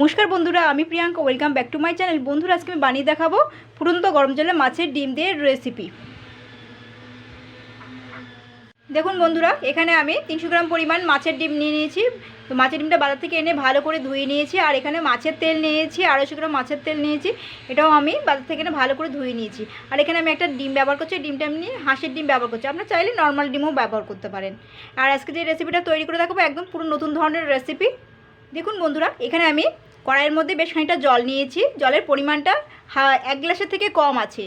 নমস্কার বন্ধুরা, আমি Priyanka welcome back to my channel বন্ধুরা, আজকে আমি বানিয়ে দেখাবো ফুটন্ত গরম জলে মাছের ডিম দিয়ে রেসিপি দেখুন বন্ধুরা, এখানে আমি তিনশো গ্রাম পরিমাণ মাছের ডিম নিয়ে নিয়েছি। তো মাছের ডিমটা বাজার থেকে এনে ভালো করে ধুয়ে নিয়েছি, আর এখানে মাছের তেল নিয়েছি, আড়াইশো গ্রাম মাছের তেল নিয়েছি। এটাও আমি বাজার থেকে এনে ভালো করে ধুয়ে নিয়েছি। আর এখানে আমি একটা ডিম ব্যবহার করছি ডিমটা আমি হাঁসের ডিম ব্যবহার করছি। আপনারা চাইলে নর্মাল ডিমও ব্যবহার করতে পারেন। আর আজকে যে রেসিপিটা তৈরি করে দেখাবো, একদম পুরো নতুন ধরনের রেসিপি দেখুন বন্ধুরা, এখানে আমি কড়াইয়ের মধ্যে বেশ খানিকটা জল নিয়েছি। জলের পরিমাণটা এক গ্লাসের থেকে কম আছে।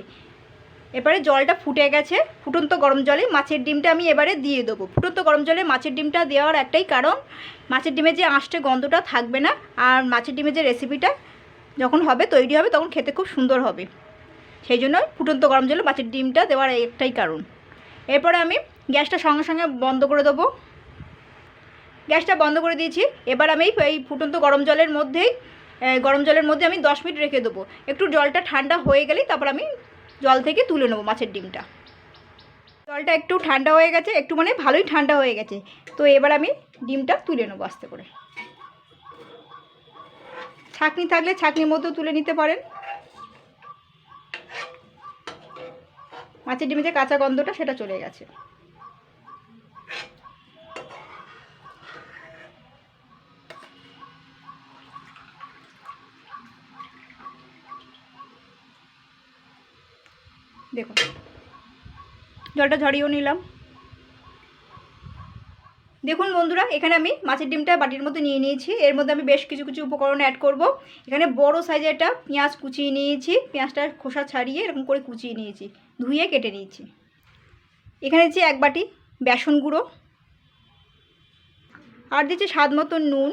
এবারে জলটা ফুটে গেছে। ফুটন্ত গরম জলে মাছের ডিমটা আমি এবারে দিয়ে দেবো। ফুটন্ত গরম জলে মাছের ডিমটা দেওয়ার একটাই কারণ, মাছের ডিমের যে আঁশটে গন্ধটা থাকবে না আর মাছের ডিমের যে রেসিপিটা যখন হবে, তৈরি হবে, তখন খেতে খুব সুন্দর হবে। সেই জন্য ফুটন্ত গরম জলে মাছের ডিমটা দেওয়ার একটাই কারণ। এরপরে আমি গ্যাসটা সঙ্গে সঙ্গে বন্ধ করে দেবো। গ্যাসটা বন্ধ করে দিয়েছি। এবার আমি এই ফুটন্ত গরম জলের মধ্যেই গরম জলের মধ্যে আমি দশ মিনিট রেখে দেবো। একটু জলটা ঠান্ডা হয়ে গেলেই তারপর আমি জল থেকে তুলে নেব মাছের ডিমটা। জলটা একটু ঠান্ডা হয়ে গেছে, একটু মানে ভালোই ঠান্ডা হয়ে গেছে। তো এবার আমি ডিমটা তুলে নেব আস্তে করে। ছাঁকনি থাকলে ছাঁকনির মধ্যেও তুলে নিতে পারেন। মাছের ডিমে যে কাঁচা গন্ধটা সেটা চলে গেছে। দেখুন। জলটা ঝরিয়েও নিলাম। দেখুন বন্ধুরা, এখানে আমি মাছের ডিমটা বাটির মধ্যে নিয়ে নিয়েছি। এর মধ্যে আমি বেশ কিছু কিছু উপকরণ অ্যাড করব। এখানে বড় সাইজের একটা পেঁয়াজ কুচিয়ে নিয়েছি। পেঁয়াজটা খোসা ছাড়িয়ে এরকম করে কুচিয়ে নিয়েছি। ধুয়ে কেটে নিয়েছি। এখানে দিচ্ছি এক বাটি বেসন গুঁড়ো। আর দিচ্ছি স্বাদ মতন নুন।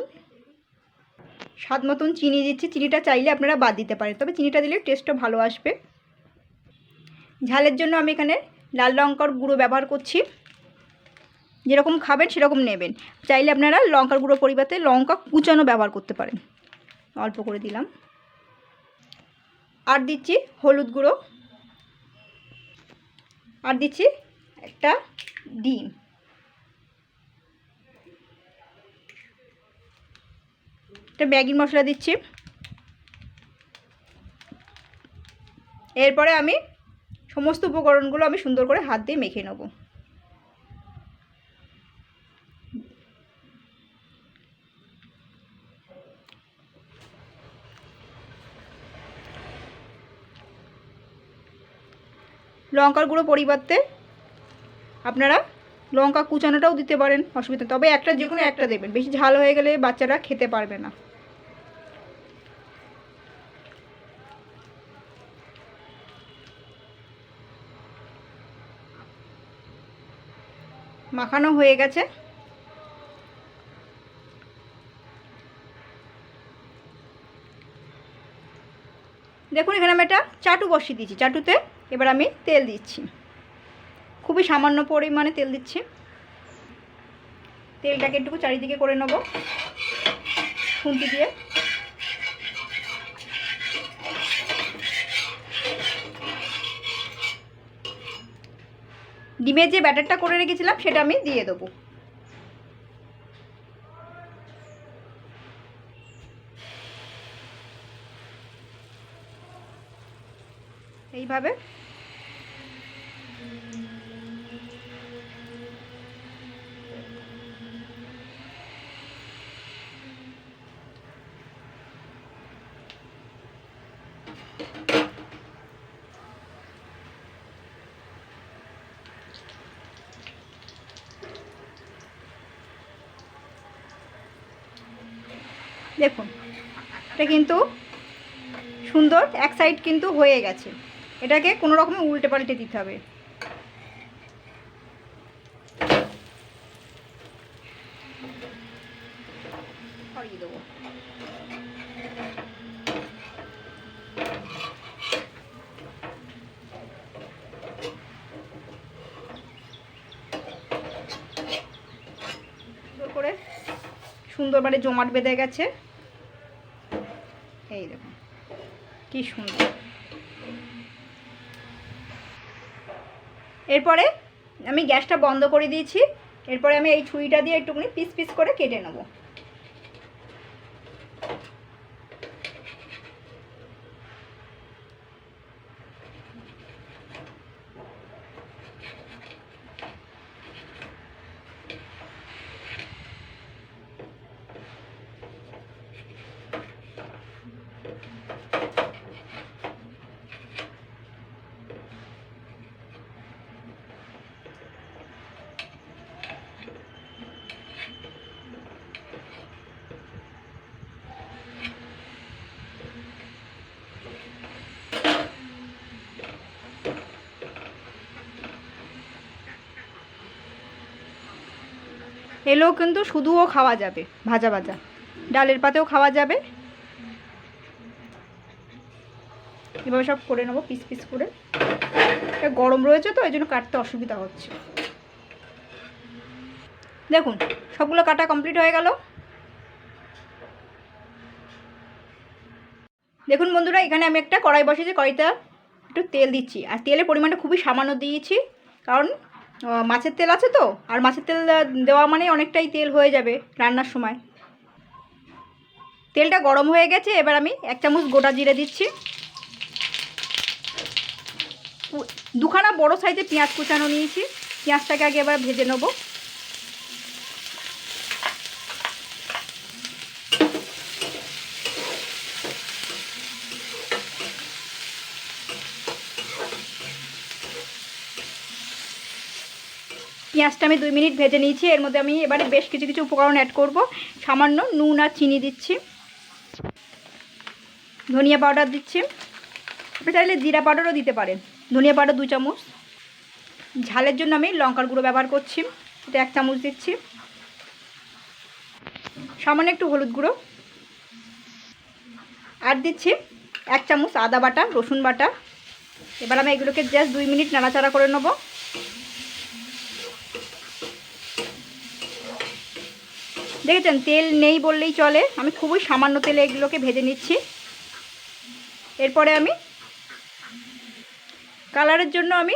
স্বাদ মতন চিনি দিচ্ছি। চিনিটা চাইলে আপনারা বাদ দিতে পারেন। তবে চিনিটা দিলে টেস্টটা ভালো আসবে। ঝালের জন্য আমি এখানে লাল লঙ্কার গুঁড়ো ব্যবহার করছি। যেরকম খাবেন সেরকম নেবেন। চাইলে আপনারা লঙ্কার গুঁড়ো পরিবর্তে লঙ্কা কুচানো ব্যবহার করতে পারেন। অল্প করে দিলাম। আর দিচ্ছি হলুদ গুঁড়ো। আর দিচ্ছি একটা ডিম। একটা ম্যাগি মশলা দিচ্ছি। এরপরে আমি সমস্ত উপকরণগুলো আমি সুন্দর করে হাত দিয়ে মেখে নেব। লঙ্কার গুঁড়ো পরিবর্তে আপনারা লঙ্কা কুচানোটাও দিতে পারেন, অসুবিধা তবে একটা যে কোনো একটা দেবেন, বেশি ঝাল হয়ে গেলে বাচ্চারা খেতে পারবে না। মাখানো হয়ে গেছে। দেখুন, এখানে আমি একটা চাটু বসিয়ে দিয়েছি। চাটুতে এবার আমি তেল দিচ্ছি। খুবই সামান্য পরিমাণে তেল দিচ্ছি। তেলটাকে একটু চারিদিকে করে নেব। খুন্তি দিয়ে। ডিমের যে ব্যাটারটা করে রেখেছিলাম সেটা আমি দিয়ে দেবো। এইভাবে দেখুন, এটা কিন্তু সুন্দর, এক সাইড কিন্তু হয়ে গেছে। এটাকে কোনো রকমে উল্টে পাল্টে দিতে হবে। করে সুন্দর মানে জমাট বেঁধে গেছে এই দেখুন কি সুন্দর। এরপরে আমি গ্যাসটা বন্ধ করে দিয়েছি। এরপরে আমি এই ছুরিটা দিয়ে একটুখানি পিস পিস করে কেটে নেব। এলেও কিন্তু শুধুও খাওয়া যাবে, ভাজা ভাজা। ডালের পাতেও খাওয়া যাবে। এভাবে সব করে নেব পিস পিস করে। গরম রয়েছে তো এই জন্য কাটতে অসুবিধা হচ্ছে। দেখুন, সবগুলো কাটা কমপ্লিট হয়ে গেল। দেখুন বন্ধুরা, এখানে আমি একটা কড়াই বসেছি কড়াইটা একটু তেল দিচ্ছি। আর তেলের পরিমাণটা খুবই সামান্য দিয়েছি, কারণ মাছের তেল আছে তো? আর মাছের তেল দেওয়া মানে অনেকটাই তেল হয়ে যাবে রান্নার সময়। তেলটা গরম হয়ে গেছে, এবার আমি এক চামচ গোটা জিরে দিচ্ছি। দুখানা বড় সাইজে পেঁয়াজ কুচানো নিয়েছি। পেঁয়াজটাকে আগে এবার ভেজে নেব। পেঁয়াজটা আমি দুই মিনিট ভেজে নিয়েছি, এর মধ্যে আমি এবারে বেশ কিছু কিছু উপকরণ অ্যাড করব। সামান্য নুন আর চিনি দিচ্ছি। ধনিয়া পাউডার দিচ্ছি। আপনি চাইলে জিরা পাউডারও দিতে পারেন। ধনিয়া পাউডার দু চামচ। ঝালের জন্য আমি লঙ্কার গুঁড়ো ব্যবহার করছি। এটা এক চামচ দিচ্ছি। সামান্য একটু হলুদ গুঁড়ো। আর দিচ্ছি এক চামচ আদা বাটা, রসুন বাটা। এবার আমি এগুলোকে জাস্ট দুই মিনিট নাড়াচাড়া করে নেব। দেখেছেন? তেল নেই বললেই চলে। আমি খুবই সামান্য তেলে এগুলোকে ভেজে নিচ্ছি। এরপরে আমি কালারের জন্য আমি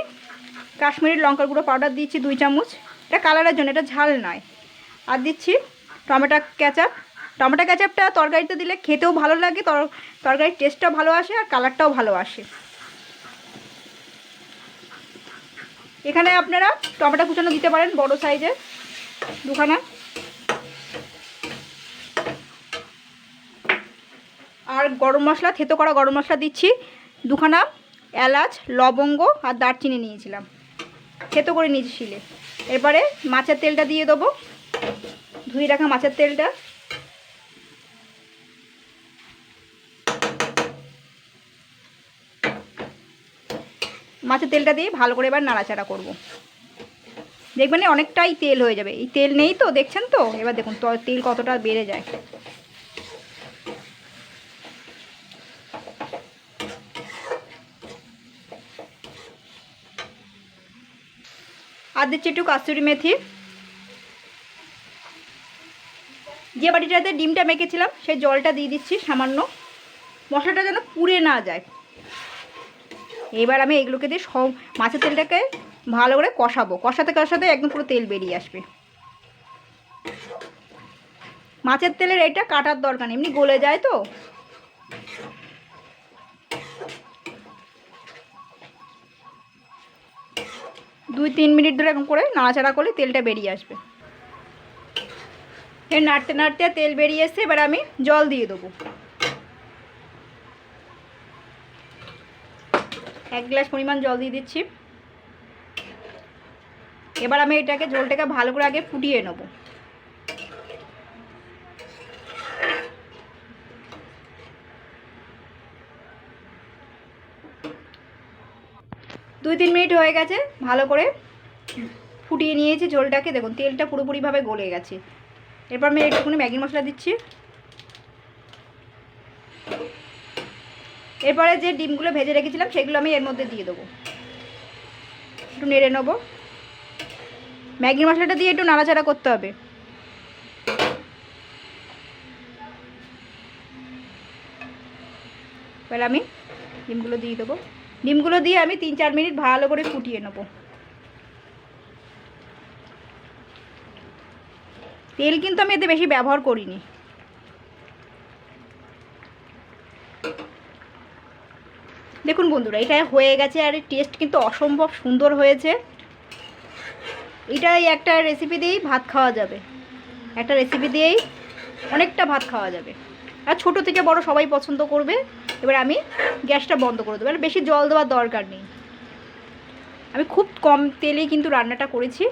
কাশ্মীরি লঙ্কার গুঁড়ো পাউডার দিচ্ছি দুই চামচ। এটা কালারের জন্য, এটা ঝাল নয়। আর দিচ্ছি টমেটো ক্যাচাপ টমেটো ক্যাচাপটা তরকারিতে দিলে খেতেও ভালো লাগে, তর- তরকারির টেস্টটাও ভালো আসে আর কালারটাও ভালো আসে। এখানে আপনারা টমেটো কুচানো দিতে পারেন বড় সাইজের দুখানা। আর গরম মশলা, থেতো করা গরম মশলা দিচ্ছি। দুখানা এলাচ, লবঙ্গ আর দারচিনি নিয়েছিলাম। থেতো করে নিয়েছি শিলে। এরপরে মাছের তেলটা দিয়ে দেবো। ধুয়ে রাখা মাছের তেলটা। মাছের তেলটা দিয়ে ভালো করে এবার নাড়াচাড়া করব। দেখবেন অনেকটাই তেল হয়ে যাবে। এই তেল নেই তো, দেখছেন তো? এবার দেখুন তেল কতটা বেড়ে যায়। আর দিচ্ছি একটু কাস্তুরি মেথি। যে বাটিটাতে ডিমটা মেখেছিলাম, সেই জলটা দিয়ে দিচ্ছি সামান্য। মশলাটা যেন পুড়ে না যায়। এবার আমি এগুলোকে দিয়ে সব মাছের তেলটাকে ভালো করে কষাবো। কষাতে কষাতে একদম পুরো তেল বেরিয়ে আসবে। মাছের তেলের এটা কাটার দরকার এমনি গলে যায় তো। দুই তিন মিনিট ধরে এরকম করে নাড়াচাড়া করলে তেলটা বেরিয়ে আসবে। এর নাড়তে নাড়তে তেল বেরিয়ে এসছে, এবার আমি জল দিয়ে দেবো। এক গ্লাস পরিমাণ জল দিয়ে দিচ্ছি। এবার আমি এটাকে জলটাকে ভালো করে আগে ফুটিয়ে নেব। দুই তিন মিনিট হয়ে গেছে, ভালো করে ফুটিয়ে নিয়েছি ঝোলটাকে। দেখুন, তেলটা পুরোপুরিভাবে গলে গেছে। এরপর আমি একটুখানি ম্যাগি মশলা দিচ্ছি। এরপরে যে ডিমগুলো ভেজে রেখেছিলাম, সেগুলো আমি এর মধ্যে দিয়ে দেবো। একটু নেড়ে নেব। ম্যাগি মশলাটা দিয়ে একটু নাড়াচাড়া করতে হবে। আমি ডিমগুলো দিয়ে দেবো। ডিমগুলো দিয়ে আমি তিন চার মিনিট ভালো করে ফুটিয়ে নেব। তেল কিন্তু আমি এতে বেশি ব্যবহার করিনি। দেখুন বন্ধুরা, এটা হয়ে গেছে আর টেস্ট কিন্তু অসম্ভব সুন্দর হয়েছে। এটাই একটা রেসিপি দিয়েই ভাত খাওয়া যাবে। একটা রেসিপি দিয়েই অনেকটা ভাত খাওয়া যাবে। আর ছোট থেকে বড় সবাই পছন্দ করবে। এবার আমি গ্যাসটা বন্ধ করে দেবো। বেশি জল দেওয়ার দরকার নেই। আমি খুব কম তেলে কিন্তু রান্নাটা করেছি।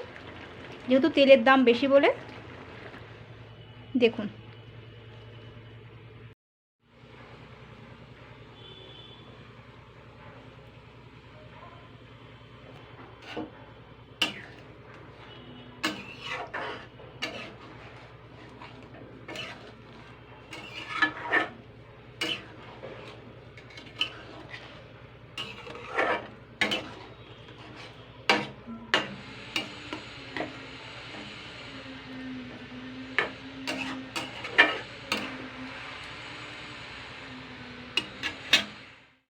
যেহেতু তেলের দাম বেশি বলে। দেখুন।